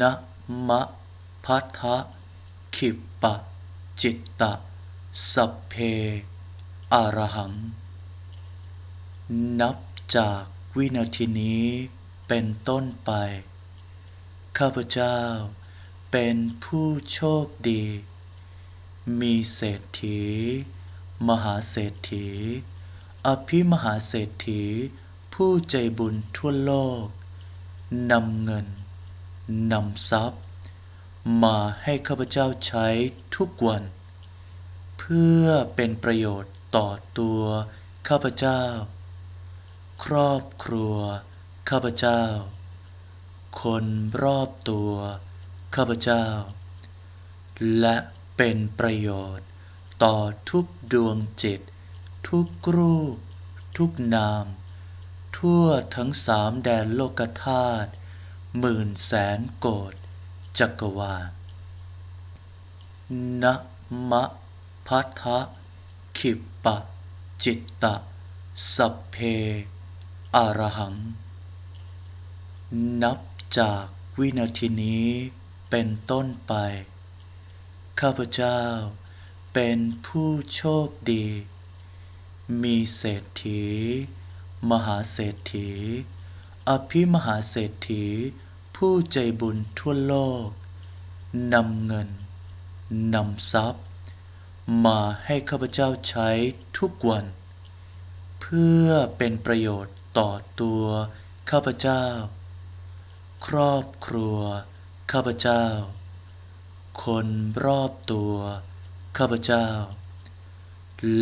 นะมะพัทธะขิปปะ จิตตะ สัพเพอรหัง นับจากวินาทีนี้เป็นต้นไป ข้าพเจ้าเป็นผู้โชคดี มีเศรษฐี มหาเศรษฐี อภิมหาเศรษฐี ผู้ใจบุญทั่วโลกนำเงิน นำทรัพย์ มาให้ข้าพเจ้าใช้ทุกวัน เพื่อเป็นประโยชน์ต่อตัวข้าพเจ้า ครอบครัว ข้าพเจ้า คนรอบตัว ข้าพเจ้า และเป็นประโยชน์ต่อทุกดวงจิต ทุกรูป ทุกนาม ทั่วทั้งสามแดนโลกธาตุ หมื่นแสนโกดจักรวาลนะมะพัทธะขิปปะ จิตตะ สัพเพอรหัง นับจากวินาทีนี้เป็นต้นไป ข้าพเจ้าเป็นผู้โชคดี มีเศรษฐี มหาเศรษฐี อภิมหาเศรษฐี ผู้ใจบุญทั่วโลกนำเงินนำทรัพย์ มาให้ข้าพเจ้าใช้ทุกวัน เพื่อเป็นประโยชน์ต่อตัวข้าพเจ้า ครอบครัว ข้าพเจ้า คนรอบตัว ข้าพเจ้า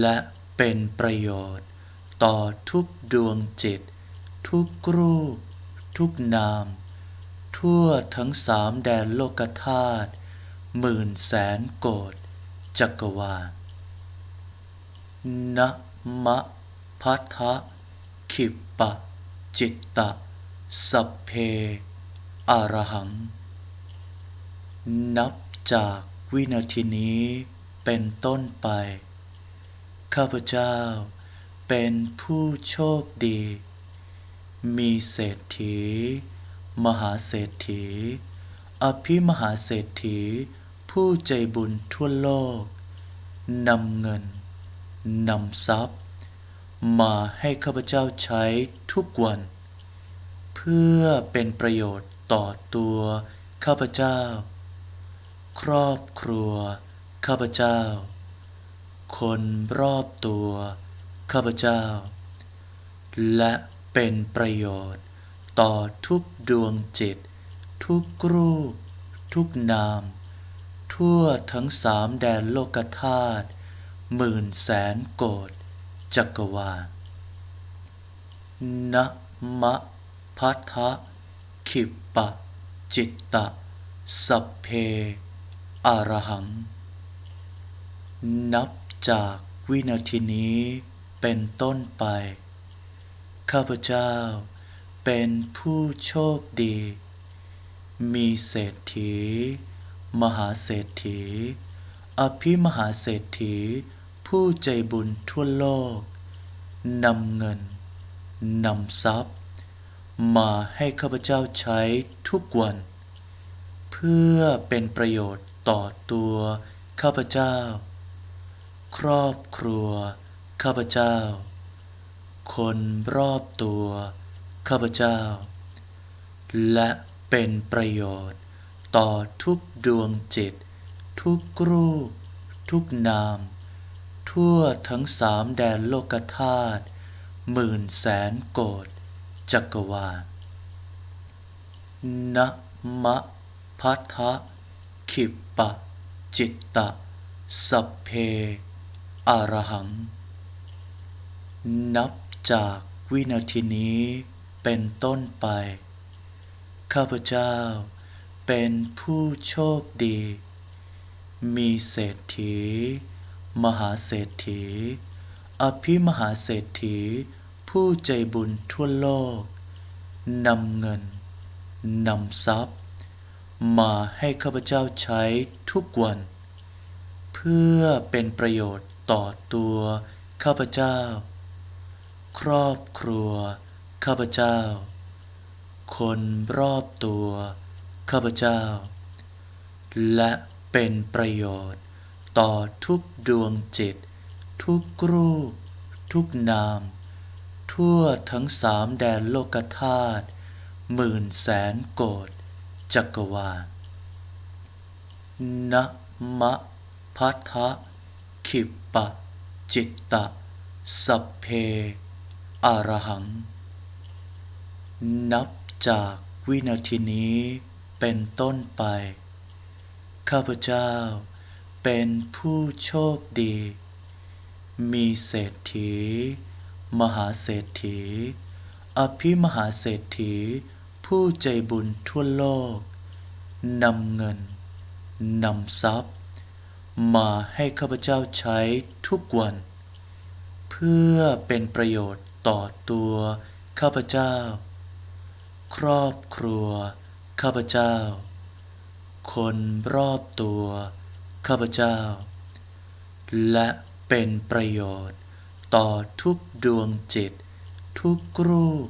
และเป็นประโยชน์ต่อทุกดวงจิต ทุกรูป ทุกนาม ทั่วทั้งสามแดนโลกธาตุหมื่นแสนโกดจักรวาลนะมะพัทธะขิปปะ จิตตะ สัพเพอรหัง นับจากวินาทีนี้เป็นต้นไป ข้าพเจ้าเป็นผู้โชคดี มีเศรษฐี มหาเศรษฐี อภิมหาเศรษฐี ผู้ใจบุญทั่วโลกนำเงินนำทรัพย์ มาให้ข้าพเจ้าใช้ทุกวัน เพื่อเป็นประโยชน์ต่อตัวข้าพเจ้า ครอบครัว ข้าพเจ้า คนรอบตัว ข้าพเจ้า และเป็นประโยชน์ ต่อทุกดวงจิต ทุกรูป ทุกนาม ทั่วทั้งสามแดนโลกธาตุหมื่นแสนโกดจักรวาลนะมะพัทะขิปปะ จิตตะ สัพเพอรหัง นับจากวินาทีนี้เป็นต้นไป ข้าพเจ้า เป็นผู้โชคดี มีเศรษฐี มหาเศรษฐี อภิมหาเศรษฐี ผู้ใจบุญทั่วโลกนำเงินนำทรัพย์ มาให้ข้าพเจ้าใช้ทุกวัน เพื่อเป็นประโยชน์ต่อตัวข้าพเจ้า ครอบครัว ข้าพเจ้า คนรอบตัว ข้าพเจ้า และเป็นประโยชน์ ต่อทุกดวงจิต ทุกรูป ทุกนาม ทั่วทั้งสามแดนโลกธาตุหมื่นแสนโกดจักรวาลนะมะพัทะขิปปะ จิตตะ สัพเพอรหัง นับจากวินาทีนี้ เป็นต้นไป ข้าพเจ้าเป็นผู้โชคดี มีเศรษฐี มหาเศรษฐี อภิมหาเศรษฐี ผู้ใจบุญทั่วโลกนำเงินนำทรัพย์ มาให้ข้าพเจ้าใช้ทุกวัน เพื่อเป็นประโยชน์ต่อตัวข้าพเจ้า ครอบครัว ข้าพเจ้า คนรอบตัว ข้าพเจ้า และเป็นประโยชน์ ต่อทุกดวงจิต ทุกรูป ทุกนาม ทั่วทั้งสามแดนโลกธาตุหมื่นแสนโกฏจักรวาลนะมะพัทธะขิปปะ จิตตะ สัพเพอรหัง นับจากวินาทีนี้เป็นต้นไป ข้าพเจ้าเป็นผู้โชคดี มีเศรษฐี มหาเศรษฐี อภิมหาเศรษฐี ผู้ใจบุญทั่วโลกนำเงินนำทรัพย์ มาให้ข้าพเจ้าใช้ทุกวัน เพื่อเป็นประโยชน์ต่อตัวข้าพเจ้า ครอบครัว ข้าพเจ้า คนรอบตัว ข้าพเจ้า และเป็นประโยชน์ ต่อทุกดวงจิต ทุกรูป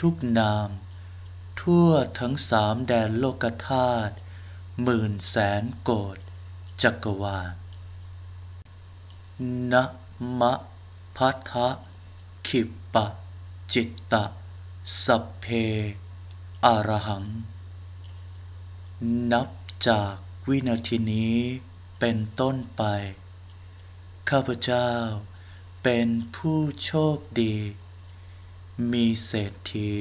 ทุกนาม ทั่วทั้งสามแดนโลกธาตุหมื่นแสนโกฏจักรวาลนะมะพัทธะขิปปะ จิตตะ สัพเพ อรหัง นับจากวินาทีนี้เป็นต้นไป ข้าพเจ้าเป็นผู้โชคดี มีเศรษฐี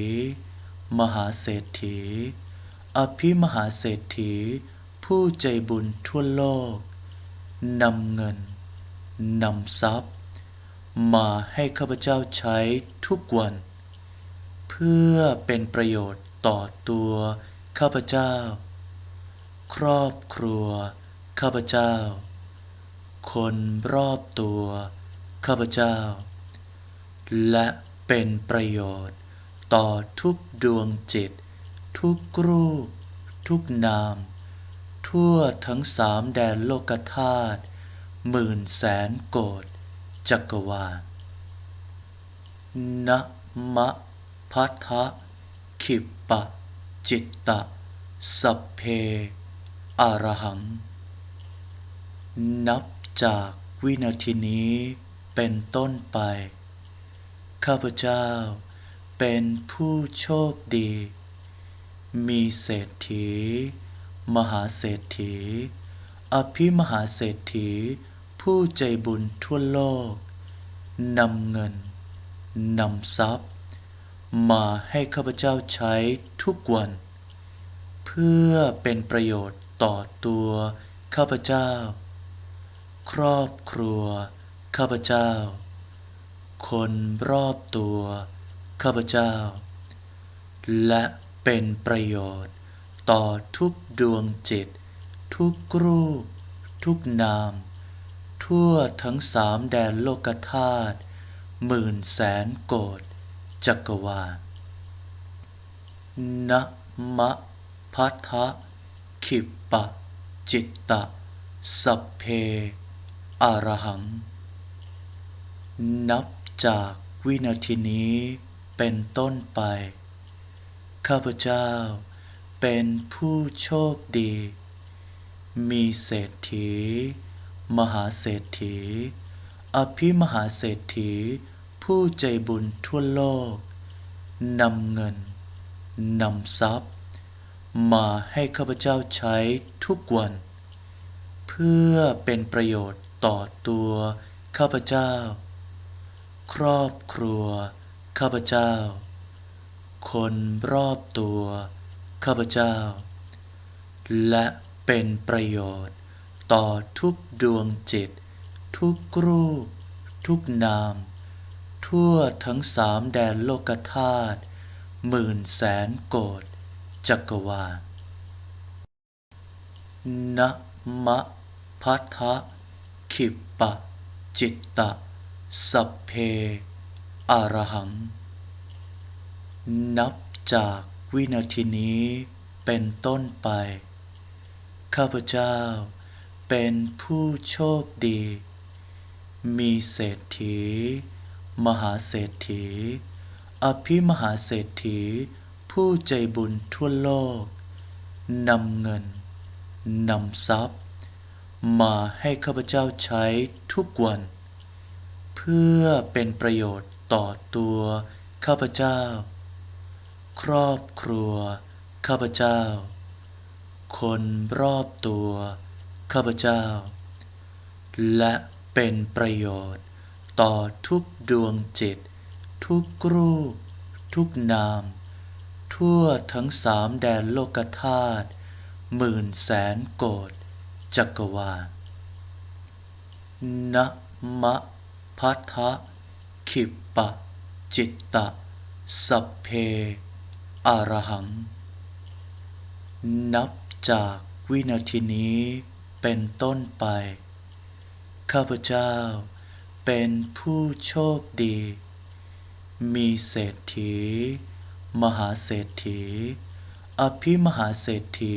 มหาเศรษฐี อภิมหาเศรษฐี ผู้ใจบุญทั่วโลกนำเงินนำทรัพย์ มาให้ข้าพเจ้าใช้ทุกวัน เพื่อเป็นประโยชน์ ต่อตัว ข้าพเจ้า ครอบครัว ข้าพเจ้า คนรอบตัว ข้าพเจ้า และเป็นประโยชน์ ต่อทุกดวงจิต ทุกรูป ทุกนาม ทั่วทั้งสามแดนโลกธาตุหมื่นแสนโกฏจักรวาลนะมะพัทธะ ขิปปะ จิตตะ สัพเพอรหัง นับจากวินาทีนี้เป็นต้นไป ข้าพเจ้าเป็นผู้โชคดี มีเศรษฐี มหาเศรษฐี อภิมหาเศรษฐี ผู้ใจบุญทั่วโลกนำเงินนำทรัพย์ มาให้ข้าพเจ้าใช้ทุกวัน เพื่อเป็นประโยชน์ต่อตัวข้าพเจ้า ครอบครัว ข้าพเจ้า คนรอบตัว ข้าพเจ้า และเป็นประโยชน์ต่อทุกดวงจิต ทุกรูป ทุกนาม ทั่วทั้งสามแดนโลกธาตุหมื่นแสนโกฏ จักรวาลนะมะพัทธะขิปปะ จิตตะ สัพเพอรหัง นับจากวินาทีนี้เป็นต้นไป ข้าพเจ้าเป็นผู้โชคดี มีเศรษฐี มหาเศรษฐี อภิมหาเศรษฐี ผู้ใจบุญทั่วโลกนำเงินนำทรัพย์ มาให้ข้าพเจ้าใช้ทุกวัน เพื่อเป็นประโยชน์ต่อตัวข้าพเจ้า ครอบครัว ข้าพเจ้า คนรอบตัว ข้าพเจ้า และเป็นประโยชน์ต่อทุกดวงจิต ทุกรูป ทุกนาม ทั่วทั้งสามแดนโลกธาตุหมื่นแสนโกฏจักรวาลนะมะพัทะขิปปะ จิตตะ สัพเพอรหัง นับจากวินาทีนี้เป็นต้นไป ข้าพเจ้าเป็นผู้โชคดี มีเศรษฐี มหาเศรษฐี อภิมหาเศรษฐี ผู้ใจบุญทั่วโลกนำเงินนำทรัพย์ มาให้ข้าพเจ้าใช้ทุกวัน เพื่อเป็นประโยชน์ต่อตัวข้าพเจ้า ครอบครัว ข้าพเจ้า คนรอบตัว ข้าพเจ้า และเป็นประโยชน์ ต่อทุกดวงจิต ทุกรูป ทุกนาม ทั่วทั้งสามแดนโลกธาตุหมื่นแสนโกดจักรวาลนะมะพัทะขิปปะ จิตตะ สัพเพอรหัง นับจากวินาทีนี้เป็นต้นไป ข้าพเจ้า เป็นผู้โชคดี มีเศรษฐี มหาเศรษฐี อภิมหาเศรษฐี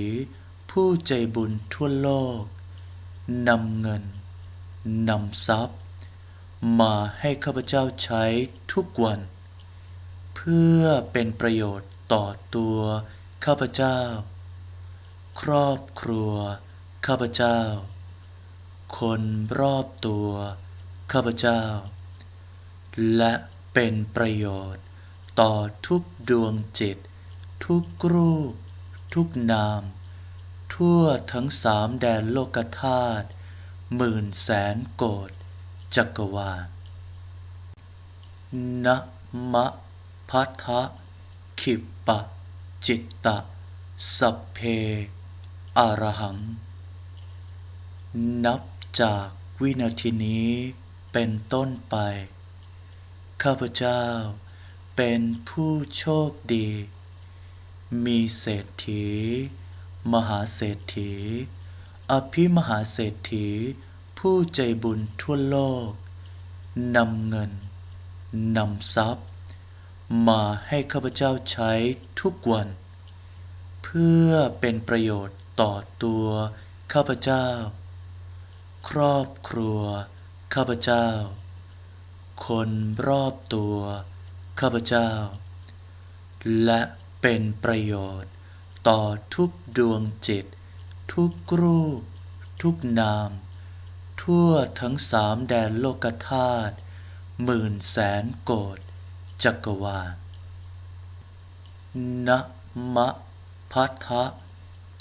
ผู้ใจบุญทั่วโลกนำเงินนำทรัพย์ มาให้ข้าพเจ้าใช้ทุกวัน เพื่อเป็นประโยชน์ต่อตัวข้าพเจ้า ครอบครัว ข้าพเจ้า คนรอบตัว ข้าพเจ้า และเป็นประโยชน์ ต่อทุกดวงจิต ทุกรูป ทุกนาม ทั่วทั้งสามแดนโลกธาตุหมื่นแสนโกดจักรวาลนะมะพัทธะขิปปะ จิตตะ สัพเพอรหัง นับจากวินาทีนี้ เป็นต้นไป ข้าพเจ้าเป็นผู้โชคดี มีเศรษฐี มหาเศรษฐี อภิมหาเศรษฐี ผู้ใจบุญทั่วโลกนำเงินนำทรัพย์ มาให้ข้าพเจ้าใช้ทุกวัน เพื่อเป็นประโยชน์ต่อตัวข้าพเจ้า ครอบครัว ข้าพเจ้า คนรอบตัว ข้าพเจ้า และเป็นประโยชน์ ต่อทุกดวงจิต ทุกรูป ทุกนาม ทั่วทั้งสามแดนโลกธาตุหมื่นแสนโกดจักรวาลนะมะพัทธะ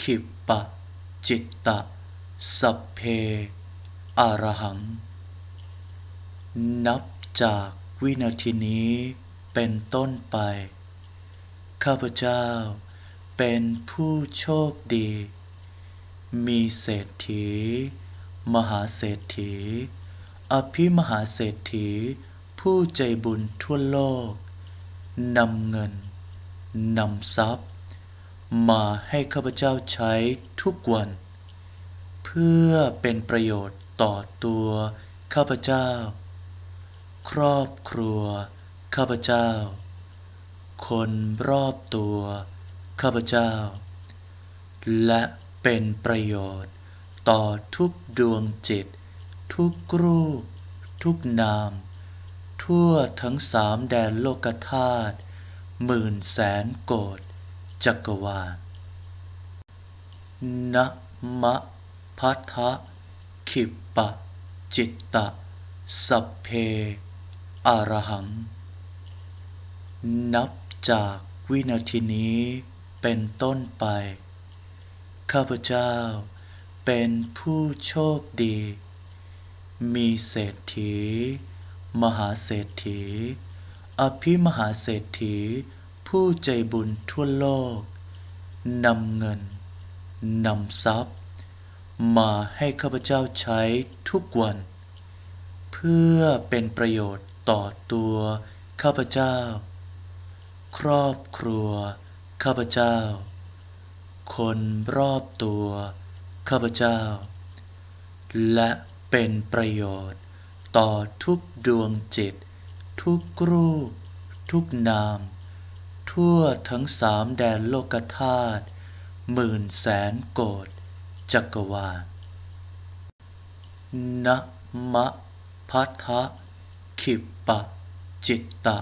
ขิปปะ จิตตะ สัพเพอรหัง นับจากวินาทีนี้เป็นต้นไป ข้าพเจ้าเป็นผู้โชคดี มีเศรษฐี มหาเศรษฐี อภิมหาเศรษฐี ผู้ใจบุญทั่วโลกนำเงินนำทรัพย์ มาให้ข้าพเจ้าใช้ทุกวัน เพื่อเป็นประโยชน์ต่อตัวข้าพเจ้า ครอบครัว ข้าพเจ้า คนรอบตัว ข้าพเจ้า และเป็นประโยชน์ ต่อทุกดวงจิต ทุกรูป ทุกนาม ทั่วทั้งสามแดนโลกธาตุหมื่นแสนโกดจักรวาลนะมะพัทธะขิปปะ จิตตะ สัพเพ อรหัง นับจากวินาทีนี้เป็นต้นไป ข้าพเจ้าเป็นผู้โชคดี มีเศรษฐี มหาเศรษฐี อภิมหาเศรษฐี ผู้ใจบุญทั่วโลกนำเงินนำทรัพย์ มาให้ข้าพเจ้าใช้ทุกวัน เพื่อเป็นประโยชน์ ต่อตัวข้าพเจ้า ครอบครัว ข้าพเจ้า คนรอบตัว ข้าพเจ้า และเป็นประโยชน์ต่อทุกดวงจิต ทุกรูป ทุกนาม ทั่วทั้งสามแดนโลกธาตุหมื่นแสนโกดจักรวาลนะมะพัทธะขิป ปะจิตตะ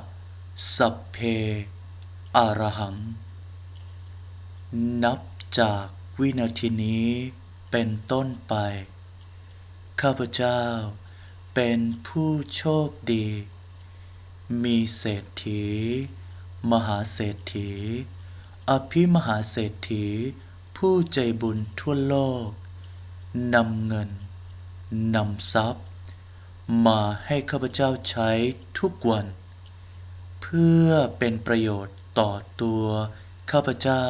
สัพเพอรหัง นับจากวินาทีนี้เป็นต้นไป ข้าพเจ้าเป็นผู้โชคดี มีเศรษฐี มหาเศรษฐี อภิมหาเศรษฐี ผู้ใจบุญทั่วโลก นำเงิน นำทรัพย์ มาให้ข้าพเจ้าใช้ทุกวัน เพื่อเป็นประโยชน์ต่อตัวข้าพเจ้า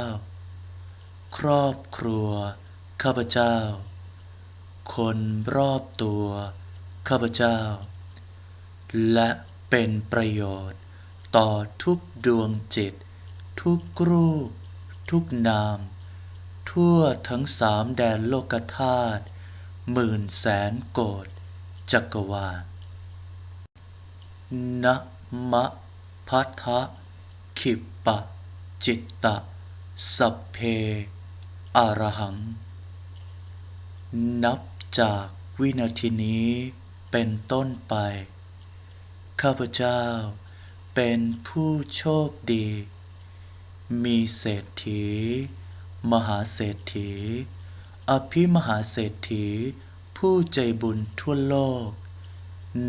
ครอบครัว ข้าพเจ้า คนรอบตัว ข้าพเจ้า และเป็นประโยชน์ ต่อทุกดวงจิต ทุกรูป ทุกนาม ทั่วทั้งสามแดนโลกธาตุหมื่นแสนโกฏ จักรวาลนะมะพัทธะขิปปะจิตตะสัพเพอรหัง นับจากวินาทีนี้เป็นต้นไป ข้าพเจ้าเป็นผู้โชคดี มีเศรษฐี มหาเศรษฐี อภิมหาเศรษฐี ผู้ใจบุญทั่วโลก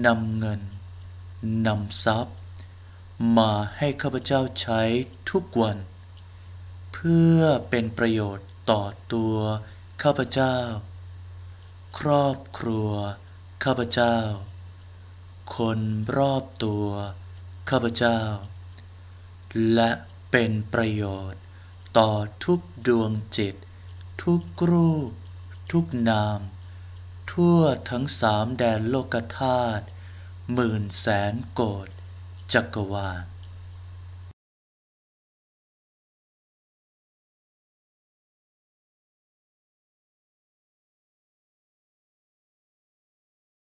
นำเงินนำทรัพย์ มาให้ข้าพเจ้าใช้ทุกวัน เพื่อเป็นประโยชน์ต่อตัวข้าพเจ้า ครอบครัว ข้าพเจ้า คนรอบตัว ข้าพเจ้า และเป็นประโยชน์ต่อทุกดวงจิต ทุกรูป ทุกนาม ทั่วทั้งสามแดนโลกธาตุหมื่นแสนโกดจักรวาล